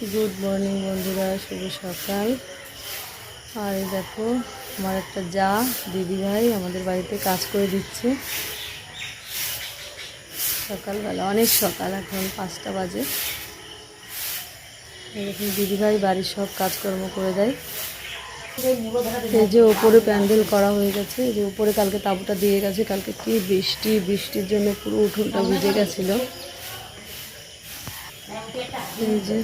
Good morning বন্ধুরা, শুভ সকাল। আর দেখো, আমার একটা যা দিদি ভাই আমাদের বাড়িতে কাজ করে দিচ্ছে। সকালবেলা, অনেক সকাল, এখন পাঁচটা বাজে। এরকম দিদিভাই বাড়ির সব কাজকর্ম করে দেয়। এই যে ওপরে প্যান্ডেল করা হয়ে গেছে যে উপরে কালকে তাঁবুটা দিয়ে গেছে, কালকে কি বৃষ্টি, বৃষ্টির জন্য পুরো উঠোনটা ভিজে গেছিল। এই যে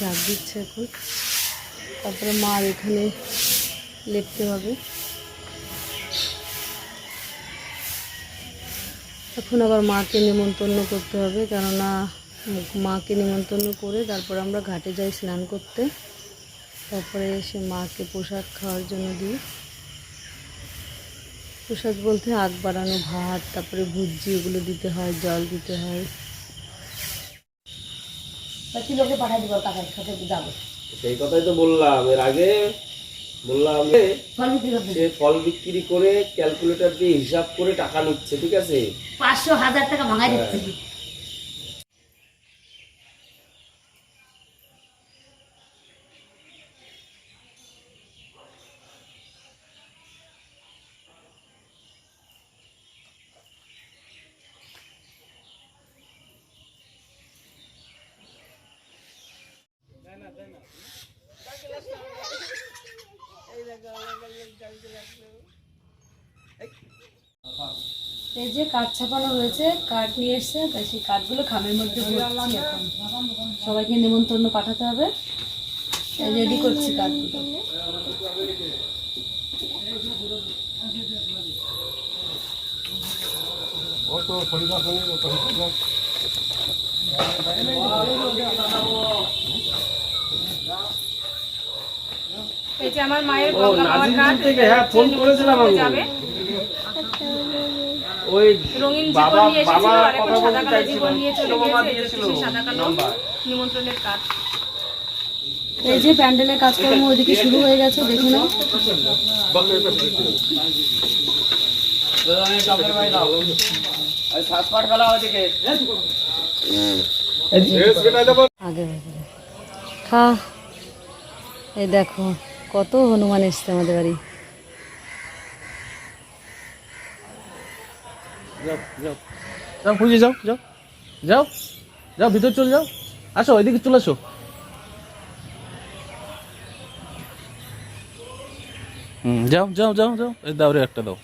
ঝাঁপ দিচ্ছে এখন। তারপরে মার এখানে লেপতে হবে। এখন আবার মাকে নেমন্তন্ন করতে হবে, কেননা মাকে নেমন্তন্ন করে তারপর আমরা ঘাটে যাই স্নান করতে। তারপরে এসে মাকে পোশাক খাওয়ার জন্য দিই। পোশাক বলতে আগ বাড়ানো ভাত, তারপরে ভুজি এগুলো দিতে হয়, জল দিতে হয়। সেই কথাই তো বললাম। এর আগে বললাম সে ফল বিক্রি করে ক্যালকুলেটর দিয়ে হিসাব করে টাকা নিচ্ছে ঠিক আছে? পাঁচশো হাজার টাকা ভাঙাই দিচ্ছে। এই যে কাঠ ছাপানো হয়েছে, কাঠ নিয়ে এসছে, তাই সেই কাঠগুলো খামের মধ্যে সবাইকে নেমন্তন্ন পাঠাতে হবে। রেডি করছি কাঠগুলো। এই যে আমার মায়ের ও গঙ্গা মামার কাঠ নাজিরপুর থেকে হ্যাঁ ফোন করেছিলাম আমি। যাবে। ওই রঙিন জীবন নিয়ে এসেছিল আর এখন সাদা কালো জীবন নিয়ে চলে বাবা গেছে সাদা কালো নিমন্ত্রণের কাঠ এই যে প্যান্ডেলের কাজকর্ম ওইদিকে শুরু হয়ে গেছে দেখে নাও। আগে খা এই দেখো। কত হনুমান এসছে আমাদের বাড়ি। যাও যাও। যাও, খুঁজে যাও যাও। যাও যাও, ভিতর চলে যাও। আসো এদিকে চলে আসো। হুম, যাও যাও যাও যাও। দাও রে একটা দাও।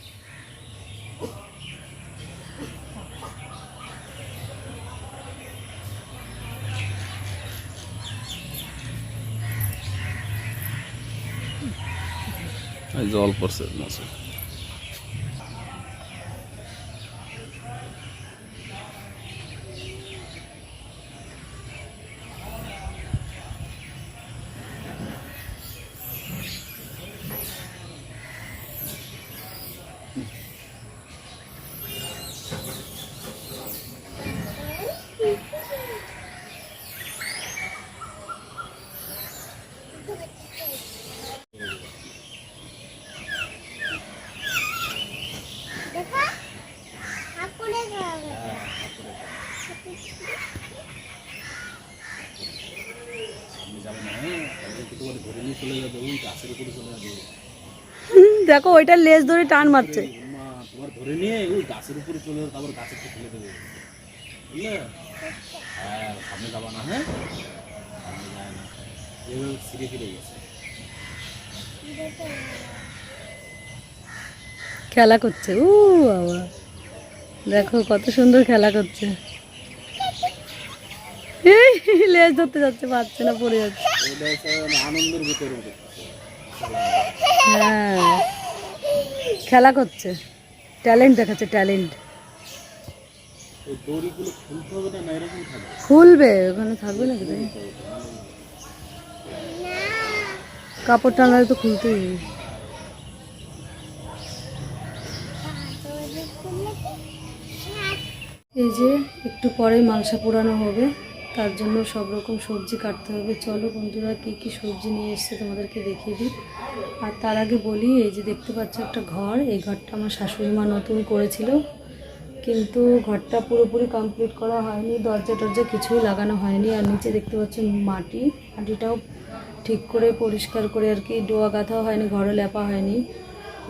জল পড়ছে মাসে দেখো ওইটার লেজ ধরে টান মারছে। তোমার ধরে নিয়ে ওই গাছের উপরে চলে যাবে তারপর গাছের থেকে ফেলে দেবে। বুঝলে? হ্যাঁ সামনে যাবা না হ্যাঁ? সামনে যায় না। এভাবে ছিঁড়ে ফিরে গেছে। খেলা করছে উ বাবা। দেখো কত সুন্দর খেলা করছে। লেজ ধরতে যাচ্ছে পারছে না পড়ে যাচ্ছে। আনন্দের ভিতরে হ্যাঁ। খেলা করছে। ট্যালেন্ট দেখাচ্ছে ট্যালেন্ট। খুলবে ওখানে থাকবে না কোথায় কাপড় টানালে তো খুলতেই। এই যে একটু পরে মালসা পোড়ানো হবে। তার জন্য সব রকম সবজি কাটতে হবে। চলো বন্ধুরা, কী কী সবজি নিয়ে এসছে তোমাদেরকে দেখিয়ে দিই। আর তার আগে বলি, এই যে দেখতে পাচ্ছ একটা ঘর, এই ঘরটা আমার শাশুড়ি মা নতুন করেছিল। কিন্তু ঘরটা পুরোপুরি কমপ্লিট করা হয়নি, দরজা টরজা কিছুই লাগানো হয়নি। আর নিচে দেখতে পাচ্ছেন মাটি, মাটিটাও ঠিক করে পরিষ্কার করে আর কি, ডোয়া গাঁথাও হয়নি, ঘরও লেপা হয়নি।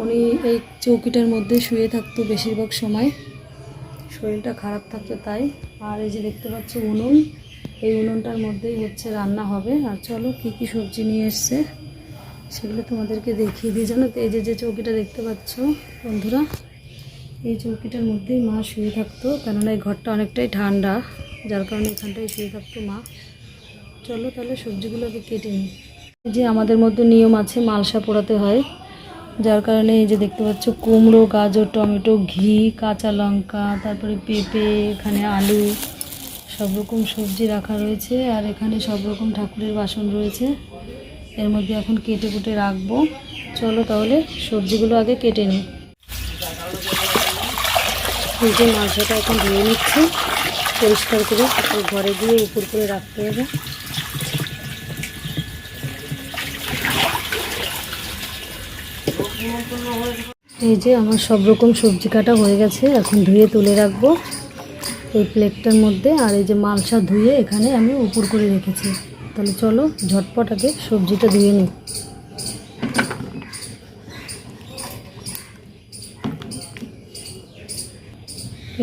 উনি এই চৌকিটার মধ্যে শুয়ে থাকতো বেশিরভাগ সময়। শরীরটা খারাপ থাকতো তাই। আর এই যে দেখতে পাচ্ছি উনুন এই উনুনটার মধ্যেই হচ্ছে রান্না হবে। আর চলো কী কী সবজি নিয়ে এসছে সেগুলো তোমাদেরকে দেখিয়ে দিই। জানো তো, এই যে যে চৌকিটা দেখতে পাচ্ছ বন্ধুরা, এই চৌকিটার মধ্যেই মা শুয়ে থাকতো, কেননা এই ঘরটা অনেকটাই ঠান্ডা, যার কারণে এখানটায় শুয়ে থাকতো মা। চলো তাহলে সবজিগুলোকে কেটে নিই। এই যে আমাদের মধ্যে নিয়ম আছে, মালসা পোড়াতে হয়। যার কারণে এই যে দেখতে পাচ্ছ, কুমড়ো, গাজর, টমেটো, ঘি, কাঁচা লঙ্কা, তারপরে পেঁপে, এখানে আলু সব রকম সবজি রাখা রয়েছে আর এখানে সব রকম ঠাকুরের বাসন রয়েছে। এর মধ্যে এখন কেটে কুটে রাখব। চলো তাহলে সবজিগুলো আগে কেটে নিই। যে মাংসটা এখন ধুয়ে নিচ্ছি। পরিষ্কার করে ঘরে গিয়ে উপর করে রাখতে হবে। এই যে আমার সব রকম সবজি কাটা হয়ে গেছে। এখন ধুয়ে তুলে রাখব। এই প্লেটটার মধ্যে আর এই যে মালসা ধুয়ে এখানে আমি উপর করে রেখেছি। তাহলে চলো ঝটপট আগে সবজিটা ধুয়ে নিই।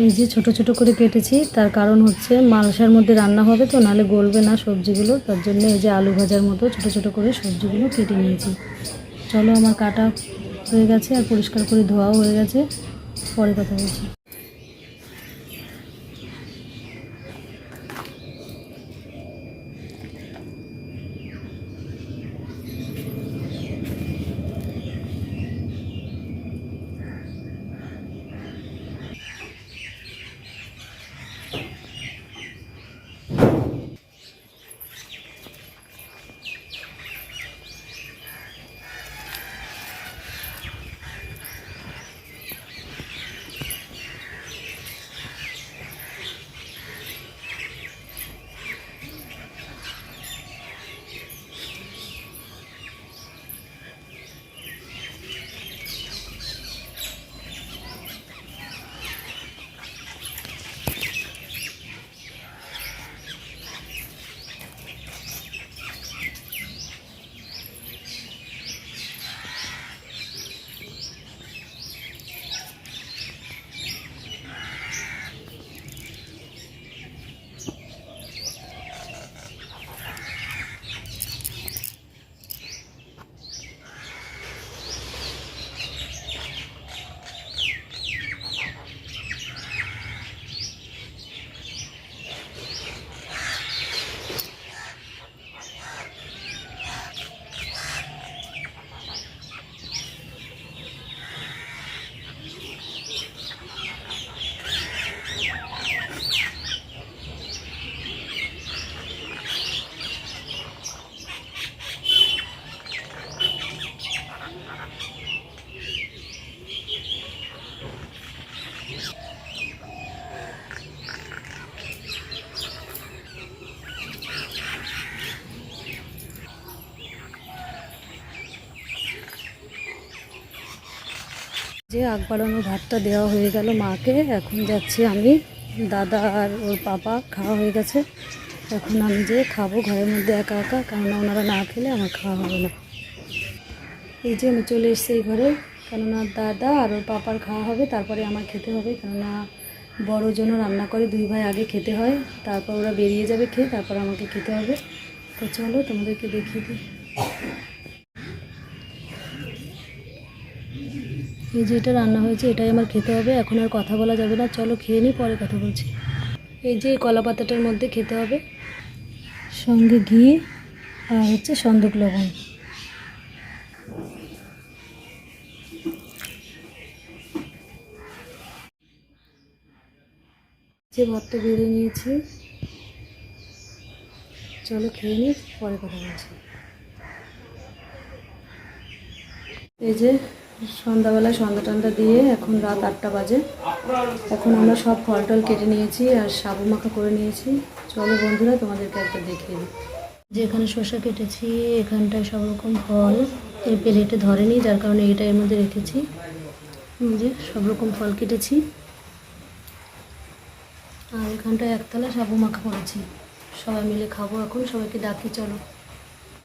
এই যে ছোট ছোট করে কেটেছি, তার কারণ হচ্ছে মালসার মধ্যে রান্না হবে তো, নাহলে গলবে না সবজিগুলো। তার জন্য এই যে আলু ভাজার মতো ছোট ছোট করে সবজিগুলো কেটে নিয়েছি। চলো আমার কাটা হয়ে গেছে আর পরিষ্কার করে ধোয়াও হয়ে গেছে। পরে কথা বলছি। যে আগ বাড়ানো ভাতটা দেওয়া হয়ে গেল মাকে, এখন যাচ্ছি আমি। দাদা আর ওর পাপা খাওয়া হয়ে গেছে। এখন আমি যে খাব ঘরের মধ্যে একা একা, কেননা ওনারা না খেলে আমার খাওয়া হবে না। এই যে আমি চলে এসেছি এই ঘরে, কেননা দাদা আর ওর পাপার খাওয়া হবে, তারপরে আমার খেতে হবে, কেননা বড় জন্য রান্না করে, দুই ভাই আগে খেতে হয়, তারপর ওরা বেরিয়ে যাবে খেয়ে, তারপর আমাকে খেতে হবে। তো চলো তোমাদেরকে দেখিয়ে দিই। এই যে এটা রান্না হয়েছে, এটাই আমার খেতে হবে, এখন আর কথা বলা যাবে না। চলো খেয়ে নিই পরে কথা বলছি। এই যে কলা পাতাটার মধ্যে খেতে হবে, সঙ্গে ঘি আর হচ্ছে সন্দুক লবণ। যে ভাতটা বেড়ে নিয়েছি, চলো খেয়ে নিই পরে কথা বলছি। এই যে সন্ধ্যাবেলা সন্ধ্যা টন্ধা দিয়ে এখন রাত আটটা বাজে। এখন আমরা সব ফল টল কেটে নিয়েছি আর সাবু মাখা করে নিয়েছি। চলো বন্ধুরা, তোমাদেরকে একটা দেখিয়ে দিই। যে এখানে শসা কেটেছি, এখানটায় সব রকম ফল। এই প্লেটে ধরেনি, যার কারণে এটা এর মধ্যে রেখেছি। যে সব রকম ফল কেটেছি। আর এখানটায় একতলা সাবু মাখা করেছি। সবাই মিলে খাব এখন, সবাইকে ডাকি, চলো।